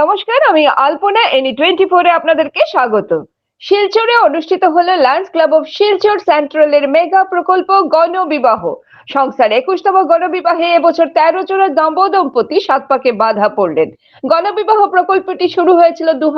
নমস্কার, আমি আলপনা any twenty ফোরে আপনাদেরকে স্বাগত শিলচরে অনুষ্ঠিত হলো লায়ন্স ক্লাব অফ শিলচর সেন্ট্রালের মেগা প্রকল্প গণবিবাহ। সংস্থার একুশতম গণবিবাহে এবছর তেরো জোড়া দম্ব দম্পতি সাত পাকে বাধা পড়লেন। গণবিবাহ প্রকল্পটি শুরু হয়েছিল দু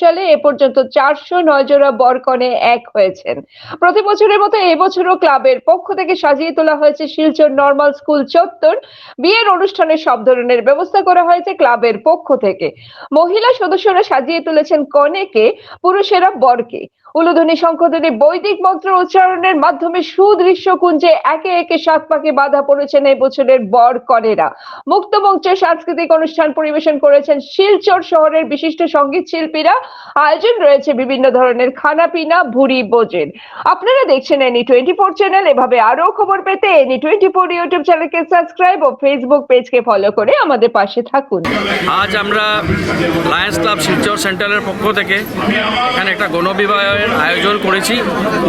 সালে, এ পর্যন্ত চারশো নয় জোড়া বরকনে এক হয়েছেন। প্রতি বছরের মতো এবছরও ক্লাবের পক্ষ থেকে সাজিয়ে তোলা হয়েছে শিলচর নর্মাল স্কুল চত্বর। বিয়ের অনুষ্ঠানে সব ধরনের ব্যবস্থা করা হয়েছে ক্লাবের পক্ষ থেকে। মহিলা সদস্যরা সাজিয়ে তুলেছেন কনেকে, পুরুষেরা বরকে। উলুধ্বনি শঙ্খধ্বনি বৈদিক মন্ত্র উচ্চারণের মাধ্যমে সুদৃশ্য কুঞ্জে একে একে পাকে বাধা পড়েছেন এই বছরের বর কনেরা মুক্ত মঞ্চে সাংস্কৃতিক অনুষ্ঠান পরিবেশন করেছেন শিলচর শহরের বিশিষ্ট সংগীত শিল্পীরা। আয়োজন রয়েছে বিভিন্ন ধরনের খানা পিনা ভুরি ভোজন। আপনারা দেখছেন এনি টোয়েন্টি ফোর চ্যানেল। এভাবে আরও খবর পেতে এনি টোয়েন্টি ফোর ইউটিউব চ্যানেলকে সাবস্ক্রাইব ও ফেসবুক পেজকে ফলো করে আমাদের পাশে থাকুন। আজ আমরা লায়ন্স ক্লাব শিলচর সেন্টারের পক্ষ থেকে এখানে একটা গণবিবাহের আয়োজন করেছি।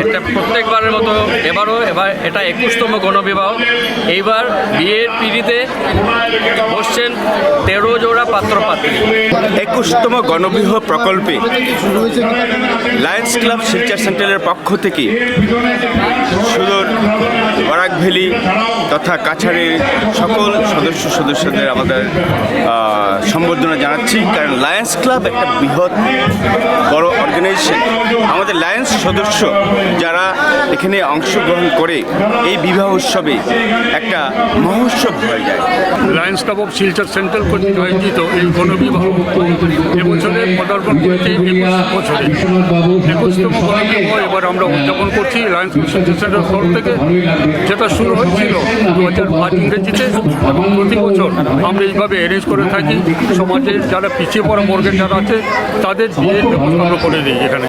এটা প্রত্যেকবারের মতো এবারও এবার এটা একুশতম গণবিবাহ এইবার বিয়ের পিড়িতে বসছেন তেরো জোড়া পাত্রপাত্রী। একুশতম গণবিহ প্রকল্পে লায়ন্স ক্লাব শিলচর সেন্টারের পক্ষ থেকে ভ্যালি তথা কাছাড়ের সকল সদস্য সদস্যদের আমাদের সম্বর্ধনা জানাচ্ছি। কারণ লায়ন্স ক্লাব একটা বৃহৎ, বড় অর্গানাইজেশন আমাদের লায়ন্স সদস্য যারা এখানে অংশগ্রহণ করে এই বিবাহ উৎসবে একটা মহোৎসব হয়ে যায়। Lions Club of Silchar Central কর্তৃক আয়োজিত এই গণবিবাহ এবছরে পদার্পণ করছে একুশতম এবার আমরা উদযাপন করছি লায়ন্স তরফ থেকে। যেটা শুরু হয়েছিল দু হাজার পাঁচ ইংরেজিতে। এবং প্রতি বছর আমরা এইভাবে অ্যারেঞ্জ করে থাকি। সমাজের যারা পিছিয়ে পড়া মর্গের যারা আছে তাদের বিয়ের ব্যবস্থা আমরা করে দিই এখানে।